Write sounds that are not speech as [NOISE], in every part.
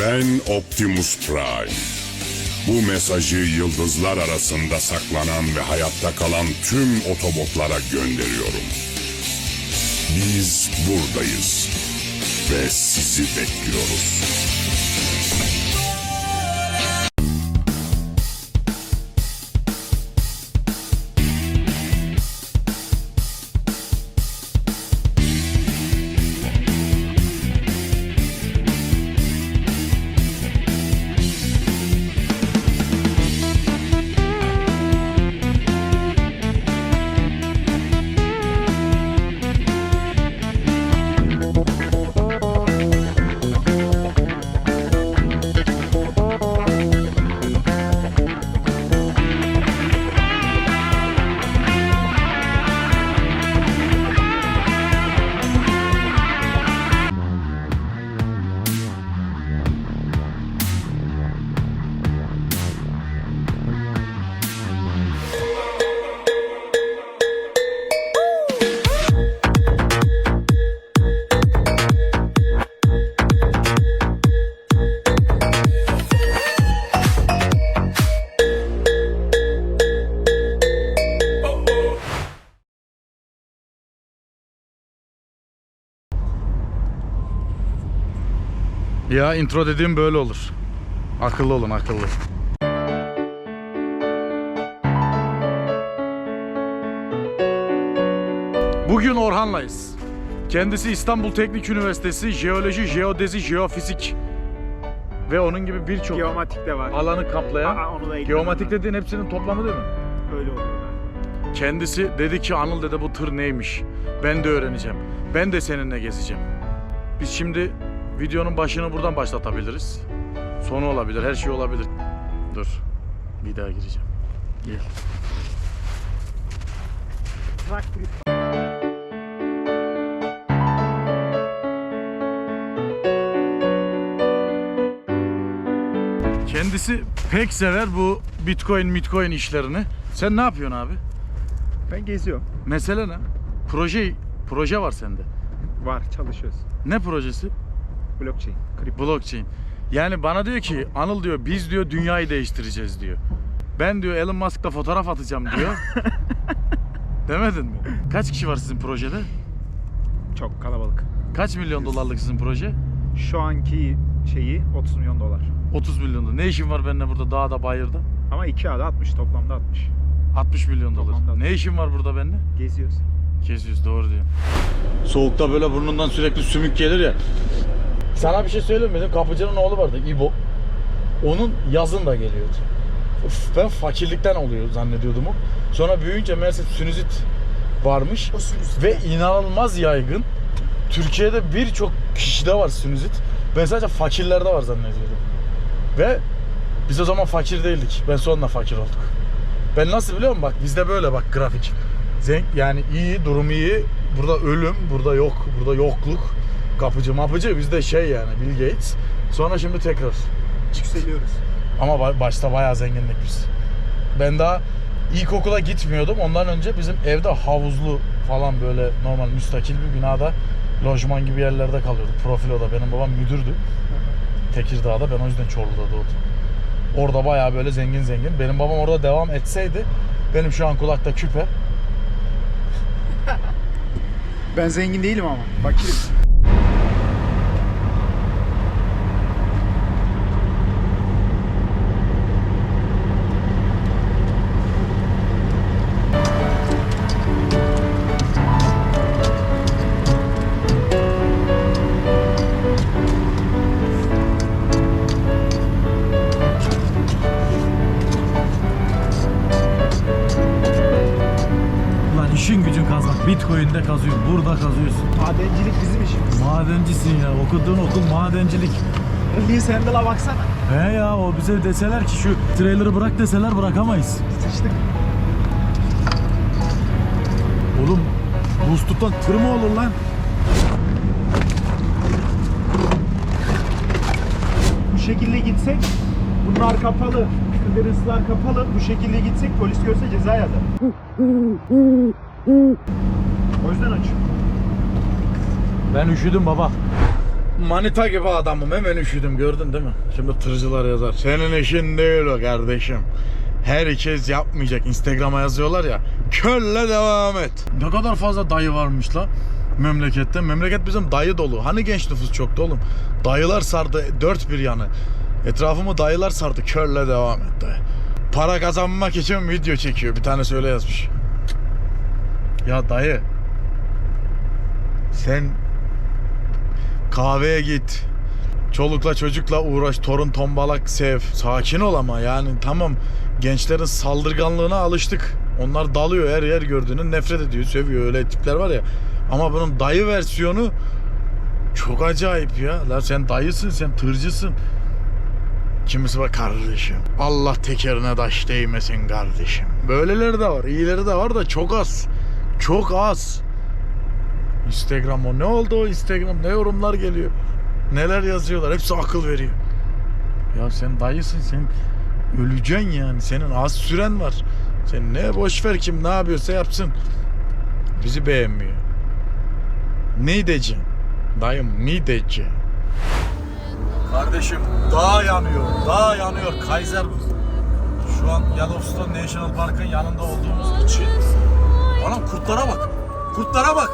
Ben Optimus Prime. Bu mesajı yıldızlar arasında saklanan ve hayatta kalan tüm otobotlara gönderiyorum. Biz buradayız ve sizi bekliyoruz. Ya intro dediğim böyle olur. Akıllı olun akıllı. Bugün Orhan'layız. Kendisi İstanbul Teknik Üniversitesi Jeoloji, Jeodezi, Jeofizik ve onun gibi birçok Geomatik de var. alanı kaplayan Aa, onu da eklemem geomatik lazım. dediğin hepsinin toplamı değil mi? Öyle oluyor galiba. Kendisi dedi ki Anıl dede bu tır neymiş? Ben de öğreneceğim. Ben de seninle gezeceğim. Biz şimdi videonun başını buradan başlatabiliriz. Sonu olabilir, her şey olabilir. Dur. Bir daha gireceğim. Gel. Kendisi pek sever bu Bitcoin, Bitcoin işlerini. Sen ne yapıyorsun abi? Ben geziyorum. Mesele ne? Proje proje var sende. Var çalışıyoruz. Ne projesi? Blockchain. Kripto. Blockchain. Yani bana diyor ki Anıl diyor biz diyor dünyayı değiştireceğiz diyor. Ben diyor Elon Musk'la fotoğraf atacağım diyor. [LAUGHS] Demedin mi? Kaç kişi var sizin projede? Çok kalabalık. Kaç milyon dolarlık sizin proje? Şu anki şeyi 30 milyon dolar. 30 milyon dolar. Ne işin var benimle burada dağda bayırda? Ama iki ada 60 toplamda 60. 60 milyon dolar. Toplamda. Ne işin var burada benimle? Geziyoruz. Geziyoruz doğru diyor. Soğukta böyle burnundan sürekli sümük gelir ya. Sana bir şey söyleyeyim mi? Bizim kapıcının oğlu vardı İbo. Onun yazın da geliyordu. Üf, Ben fakirlikten oluyor zannediyordum o. Sonra büyüyünce meğerse sinüzit varmış. Ve inanılmaz yaygın. Türkiye'de birçok kişide var sinüzit. Ben sadece fakirlerde var zannediyordum. Ve biz o zaman fakir değildik. Ben sonra fakir olduk. Ben nasıl biliyor musun? Bak bizde böyle bak grafik. Zenk yani iyi, durum iyi. Burada ölüm, burada yok, burada yokluk. Kapıcı mapıcı bizde şey yani Bill Gates. Sonra şimdi tekrar. Yükseliyoruz. Ama ba- başta bayağı zengindik biz. Ben daha ilkokula gitmiyordum. Ondan önce bizim evde havuzlu falan böyle normal müstakil bir binada lojman gibi yerlerde kalıyorduk. Profil oda. Benim babam müdürdü. Tekirdağ'da. Ben o yüzden Çorlu'da doğdum. Orada bayağı böyle zengin zengin. Benim babam orada devam etseydi benim şu an kulakta küpe. Ben zengin değilim ama. Fakirim. Bitcoin'de kazıyorsun. Burada kazıyorsun. Madencilik bizim işimiz. Madencisin ya. Okuduğun okul madencilik. Lewis Handle'a baksana. He ya o bize deseler ki şu trailer'ı bırak deseler bırakamayız. Sıçtık. Oğlum buz tutan tır mı olur lan? Bu şekilde gitsek bunlar kapalı. Kıbrıslar kapalı. Bu şekilde gitsek polis görse ceza yazar. O yüzden aç. Ben üşüdüm baba. manita gibi adamım hemen üşüdüm gördün değil mi? Şimdi tırcılar yazar. Senin işin değil o kardeşim. Herkes yapmayacak. Instagram'a yazıyorlar ya. Kölle devam et. Ne kadar fazla dayı varmış la memlekette. Memleket bizim dayı dolu. Hani genç nüfus çoktu oğlum. Dayılar sardı dört bir yanı. Etrafımı dayılar sardı. Kölle devam et dayı. Para kazanmak için video çekiyor. Bir tane söyle yazmış. Ya dayı. Sen kahveye git. Çolukla çocukla uğraş, torun tombalak sev. Sakin ol ama yani tamam gençlerin saldırganlığına alıştık. Onlar dalıyor her yer gördüğünü nefret ediyor, sövüyor öyle tipler var ya. Ama bunun dayı versiyonu çok acayip ya. La sen dayısın, sen tırcısın. Kimisi bak kardeşim. Allah tekerine taş değmesin kardeşim. Böyleleri de var, iyileri de var da çok az. Çok az. Instagram o ne oldu? O Instagram ne yorumlar geliyor? Neler yazıyorlar? Hepsi akıl veriyor. Ya sen dayısın sen öleceksin yani. Senin az süren var. Sen ne boş ver kim ne yapıyorsa yapsın. Bizi beğenmiyor. Diyeceksin dayım diyeceksin kardeşim dağ yanıyor dağ yanıyor. Kaiser şu an Yellowstone National Park'ın yanında olduğumuz için Oğlum kurtlara bak kurtlara bak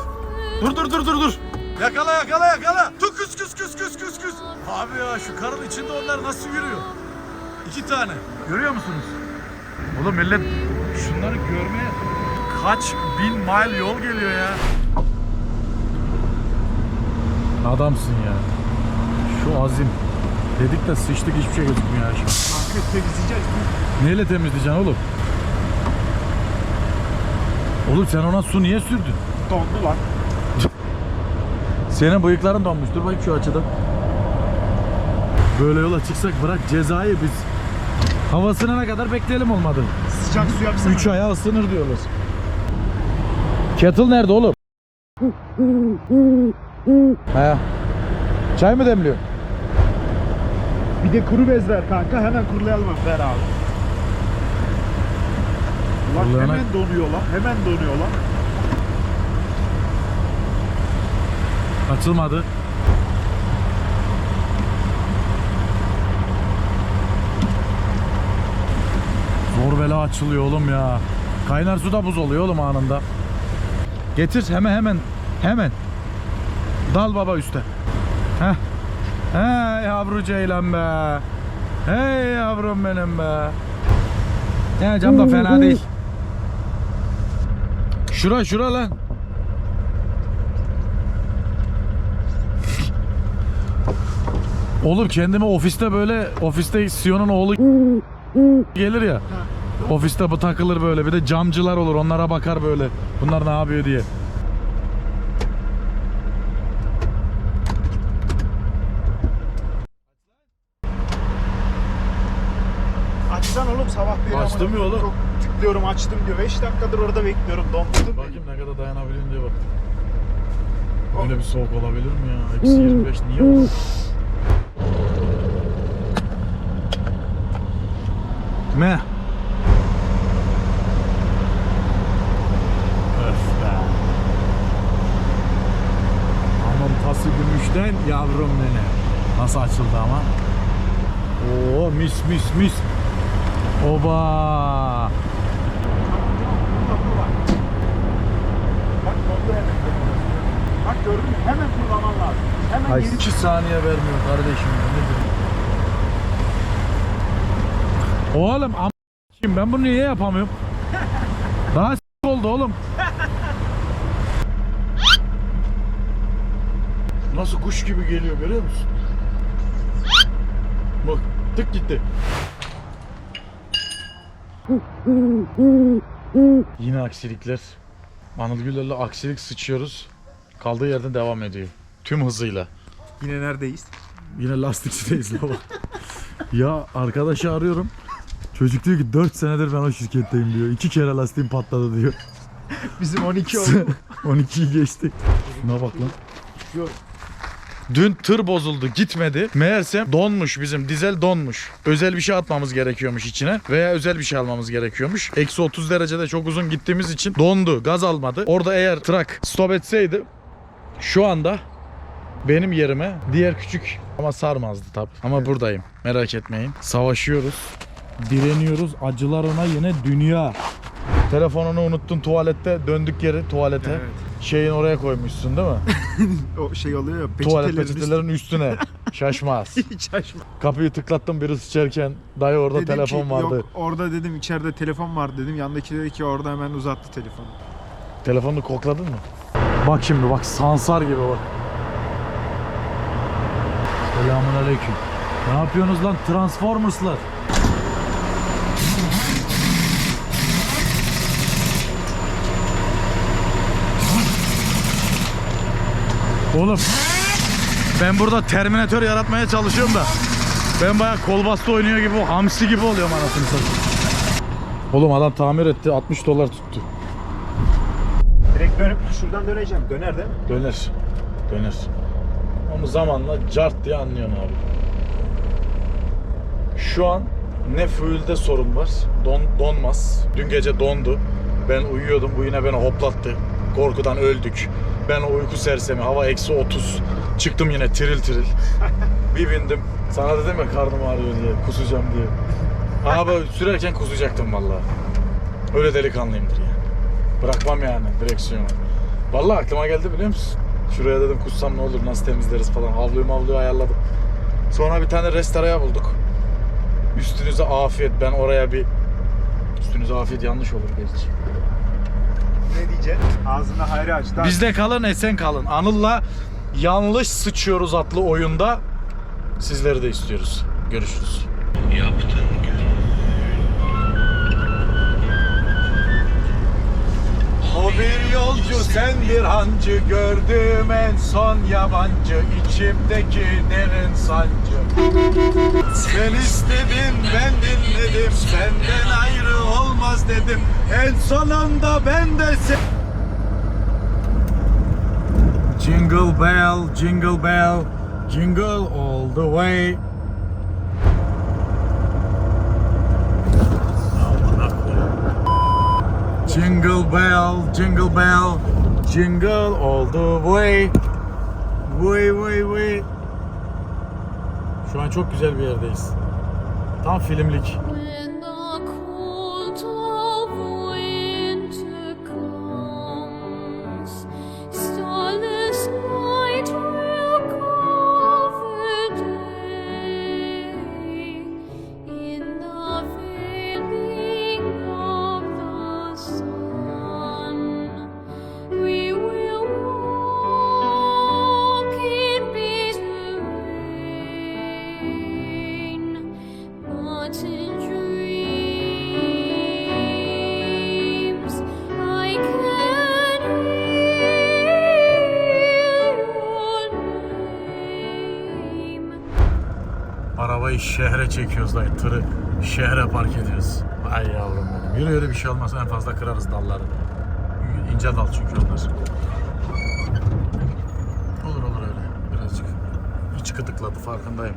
Dur dur dur dur dur. Yakala yakala yakala. Tuk küs küs küs küs küs küs. Abi ya şu karın içinde onlar nasıl yürüyor? İki tane. Görüyor musunuz? Oğlum millet şunları görmeye kaç bin mile yol geliyor ya. Adamsın ya. Şu azim. Dedik de sıçtık hiçbir şey gözükmüyor ya. Kanka temizleyeceğiz. Neyle temizleyeceksin oğlum? Oğlum sen ona su niye sürdün? Dondu lan. Senin bıyıkların donmuş. Dur bakayım şu açıdan. Böyle yola çıksak bırak cezayı biz. Havasına ne kadar bekleyelim olmadı. Sıcak su yapsana. 3 aya ısınır diyorlar. Kettle nerede oğlum? He. Çay mı demliyor? Bir de kuru bez ver kanka. Hemen kurulayalım. Ver abi. Ulan Kurulana- hemen donuyor lan. Hemen donuyor lan. Açılmadı. Zor bela açılıyor oğlum ya. Kaynar su da buz oluyor oğlum anında. Getir hemen hemen. Hemen. Dal baba üste. Heh. Hey yavru ceylan be. Hey yavrum benim be. Yani cam da fena değil. Şura şura lan. Olur kendime ofiste böyle ofiste Sion'un oğlu gelir ya. Ofiste bu takılır böyle bir de camcılar olur onlara bakar böyle. Bunlar ne yapıyor diye. Açsan oğlum sabah beri. Açtım ya oğlum. Çok tıklıyorum açtım diyor. 5 dakikadır orada bekliyorum. Dondurdum. Bakayım ne kadar dayanabilirim diye bak. Öyle bir soğuk olabilir mi ya? Eksi 25 niye olur? Me. Öf be. Anam tası gümüşten yavrum beni. Nasıl açıldı ama? Oo mis mis mis. Oba. Bak dondu hemen. Bak gördün mü? Hemen kurulaman lazım. Hemen Ay geri 2 saniye vermiyor kardeşim. Nedir? Oğlum am Şimdi ben bunu niye yapamıyorum? [LAUGHS] Daha s- oldu oğlum. Nasıl kuş gibi geliyor görüyor musun? Bak tık gitti. Yine aksilikler. Anıl Güler'le aksilik sıçıyoruz. Kaldığı yerden devam ediyor. Tüm hızıyla. Yine neredeyiz? Yine lastikçideyiz la bak. ya arkadaşı arıyorum. Çocuk diyor ki 4 senedir ben o şirketteyim diyor. 2 kere lastiğim patladı diyor. [LAUGHS] Bizim 12 oldu. 12'yi geçtik. Şuna bak lan. Yok. Dün tır bozuldu gitmedi. Meğerse donmuş bizim dizel donmuş. Özel bir şey atmamız gerekiyormuş içine. Veya özel bir şey almamız gerekiyormuş. Eksi 30 derecede çok uzun gittiğimiz için dondu. Gaz almadı. Orada eğer trak stop etseydi şu anda benim yerime diğer küçük ama sarmazdı tabi. Ama buradayım. Merak etmeyin. Savaşıyoruz. Direniyoruz. Acılarına yine dünya. Telefonunu unuttun tuvalette. Döndük geri tuvalete. Evet. Şeyin oraya koymuşsun değil mi? [LAUGHS] O şey oluyor ya Tuvalet peçetelerin peçetelerin üstüne. [LAUGHS] Şaşmaz. [LAUGHS] Hiç açma. Kapıyı tıklattım biri sıçarken dayı orada Dedim telefon ki, vardı. Yok orada dedim içeride telefon var dedim. Yandaki dedi ki orada hemen uzattı telefonu. Telefonunu kokladın mı? Bak şimdi bak sansar gibi bak. Selamun aleyküm. Ne yapıyorsunuz lan Transformers'lar? Oğlum ben burada Terminator yaratmaya çalışıyorum da ben bayağı kolbasta oynuyor gibi hamsi gibi oluyorum anasını satayım. Oğlum adam tamir etti 60 dolar tuttu. Direkt dönüp şuradan döneceğim. Döner değil mi? Döner. Döner. Onu zamanla cart diye anlıyorsun abi. Şu an ne fuel'de sorun var. Don, donmaz. Dün gece dondu. Ben uyuyordum. Bu yine beni hoplattı. Korkudan öldük. Ben o uyku sersemi. Hava eksi 30. Çıktım yine tiril tiril. [LAUGHS] Bir bindim. Sana dedim ya karnım ağrıyor diye. Kusacağım diye. Abi sürerken kusacaktım vallahi. Öyle delikanlıyımdır yani. Bırakmam yani direksiyonu. Vallahi aklıma geldi biliyor musun? Şuraya dedim kussam ne olur nasıl temizleriz falan. Havluyu mavluyu ayarladım. Sonra bir tane restoraya bulduk. Üstünüze afiyet. Ben oraya bir... Üstünüze afiyet yanlış olur gerçi. Ne diyeceksin? Ağzına hayra aç. Bizde kalın esen kalın. Anıl'la yanlış sıçıyoruz atlı oyunda. Sizleri de istiyoruz. Görüşürüz. O bir yolcu sen bir hancı gördüm. En son yabancı içimdeki derin sancı. Sen istedin ben dinledim. Senden ayrı olmaz dedim. En sonunda ben de sen Jingle bell, jingle bell, jingle all the way. Jingle bell, jingle bell, jingle all the way. Way, way, way. Şu an çok güzel bir yerdeyiz. Tam filmlik. Şehre çekiyoruz dayı. Tırı şehre park ediyoruz. Ay yavrum benim. Yürü yürü bir şey olmaz. En fazla kırarız dalları. İnce dal çünkü onlar. Olur olur öyle. Birazcık. İç gıdıkladı farkındayım.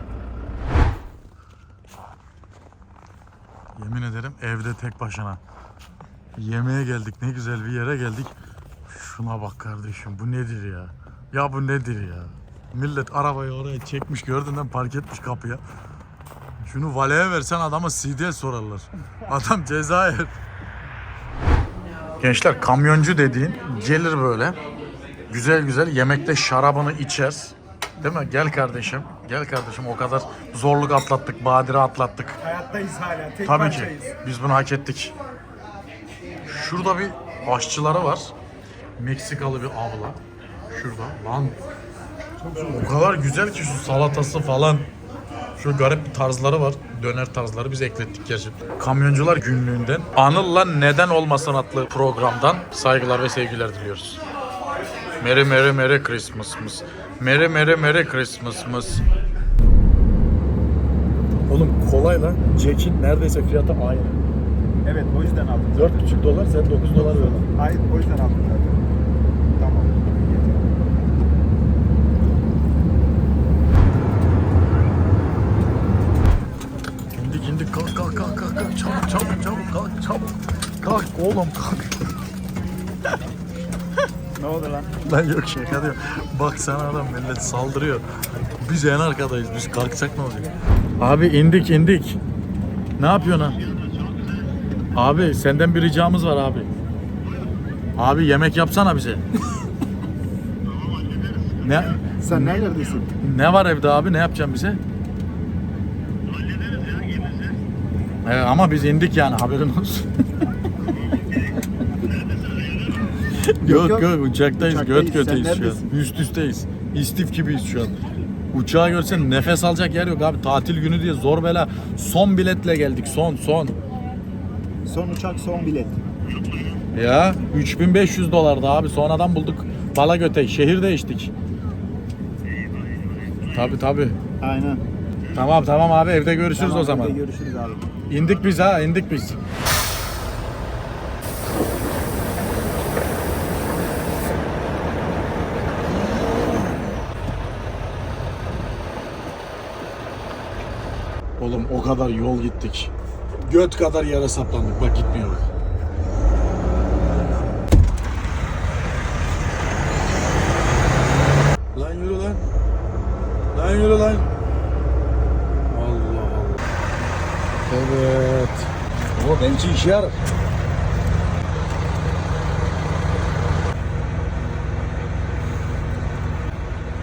Yemin ederim evde tek başına. Yemeğe geldik. Ne güzel bir yere geldik. Şuna bak kardeşim. Bu nedir ya? Ya bu nedir ya? Millet arabayı oraya çekmiş gördüğünden park etmiş kapıya. Şunu valeye versen adama CD'ye sorarlar. Adam Cezayir. Gençler kamyoncu dediğin gelir böyle. Güzel güzel yemekte şarabını içer. Değil mi? Gel kardeşim. Gel kardeşim o kadar zorluk atlattık, badire atlattık. hayattayız hala. Tek Tabii ki. Biz bunu hak ettik. Şurada bir aşçıları var. Meksikalı bir abla. Şurada. Lan o kadar güzel ki şu salatası falan. Şu garip bir tarzları var. Döner tarzları biz eklettik gerçi. Kamyoncular günlüğünden Anıl'la Neden Olmasın adlı programdan saygılar ve sevgiler diliyoruz. Merry Merry Merry Christmas'ımız. Merry Merry Merry Christmas'ımız. Oğlum kolayla Jack'in neredeyse fiyatı aynı. Evet o yüzden aldım. 4,5 dolar sen 9 dolar ver. Hayır o yüzden aldım zaten. Tamam. İndik indik kalk kalk kalk kalk kalk çabuk çabuk çabuk kalk çabuk. Kalk oğlum kalk. Ne oldu lan? Lan yok şaka diyor. Bak sana adam millet saldırıyor. Biz en arkadayız. Biz kalkacak ne olacak? Abi indik indik. Ne yapıyorsun ha? Abi senden bir ricamız var abi. Abi yemek yapsana bize. [LAUGHS] ne Sen neredesin? ne var evde abi? Ne yapacaksın bize? Ee, ama biz indik yani haberin olsun. [LAUGHS] yok Yok, yok, uçaktayız, Uçaktayız, göt göteyiz şu an. neredesin? Üst üsteyiz. İstif gibiyiz şu an. Uçağa görsen nefes alacak yer yok abi. Tatil günü diye zor bela. Son biletle geldik. Son son. Son uçak son bilet. Ya 3500 dolardı abi. Sonradan bulduk. Bala göte. Şehir değiştik. Tabi tabi. Aynen. Tamam tamam abi evde görüşürüz Tamam, o zaman. hadi Görüşürüz abi. İndik biz ha indik biz. Oğlum o kadar yol gittik. Göt kadar yere saplandık. Bak gitmiyor. Lan yürü lan. Lan yürü lan. Allah Allah. Evet. O belki işe yarar.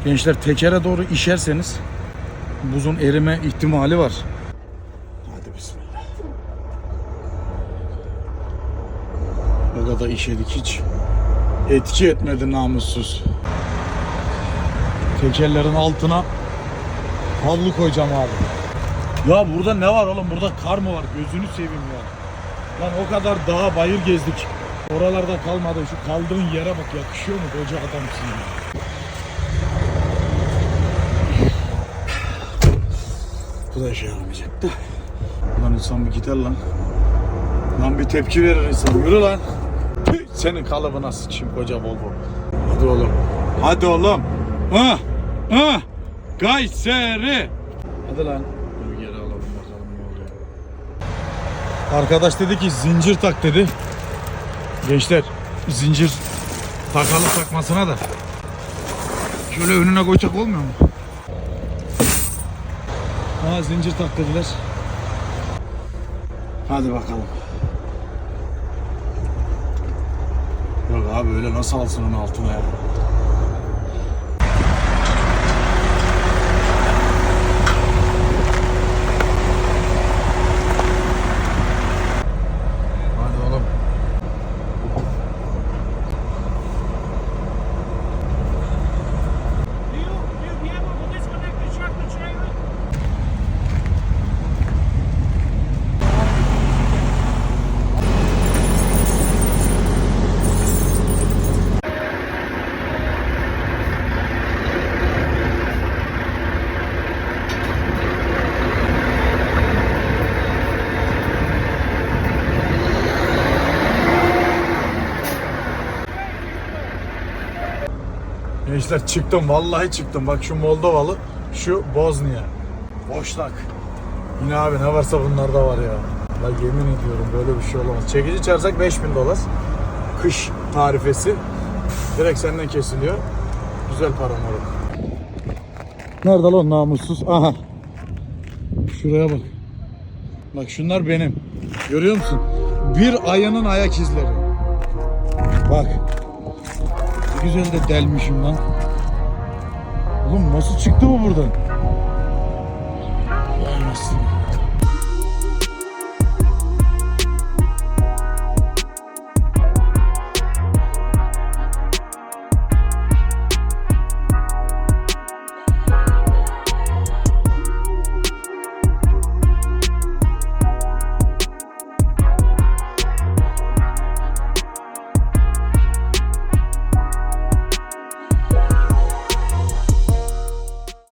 Gençler tekere doğru işerseniz buzun erime ihtimali var. Hadi bismillah. O kadar işedik hiç. Etki etmedi namussuz. Tekerlerin altına havlu koyacağım abi. Ya burada ne var oğlum? Burada kar mı var? Gözünü seveyim ya. Lan o kadar dağ bayır gezdik. Oralarda kalmadı. Şu kaldığın yere bak yakışıyor mu koca adamsın ya. Bu da işe yaramayacak da. Lan insan bir gider lan. Lan bir tepki verir insan. Yürü lan. Tüh, Senin kalıbına sıçayım koca Volvo. Hadi oğlum. Hadi oğlum. Ha. Ha. Kayseri. Hadi lan. Dur geri alalım bakalım ne oluyor. Arkadaş dedi ki zincir tak dedi. Gençler zincir takalım takmasına da. Şöyle önüne koyacak olmuyor mu? Ha zincir tak dediler. Hadi bakalım. Yok abi öyle nasıl alsın onun altına ya? Gençler çıktım vallahi çıktım. Bak şu Moldovalı, şu Bosnya. Boşnak. Yine abi ne varsa bunlarda var ya. La yemin ediyorum böyle bir şey olamaz. Çekici çağırsak 5000 dolar. Kış tarifesi. Direkt senden kesiliyor. Güzel para moruk. Nerede lan namussuz? Aha. Şuraya bak. Bak şunlar benim. Görüyor musun? Bir ayının ayak izleri. Bak. Güzel de delmişim lan. Oğlum nasıl çıktı bu buradan? Vay anasını.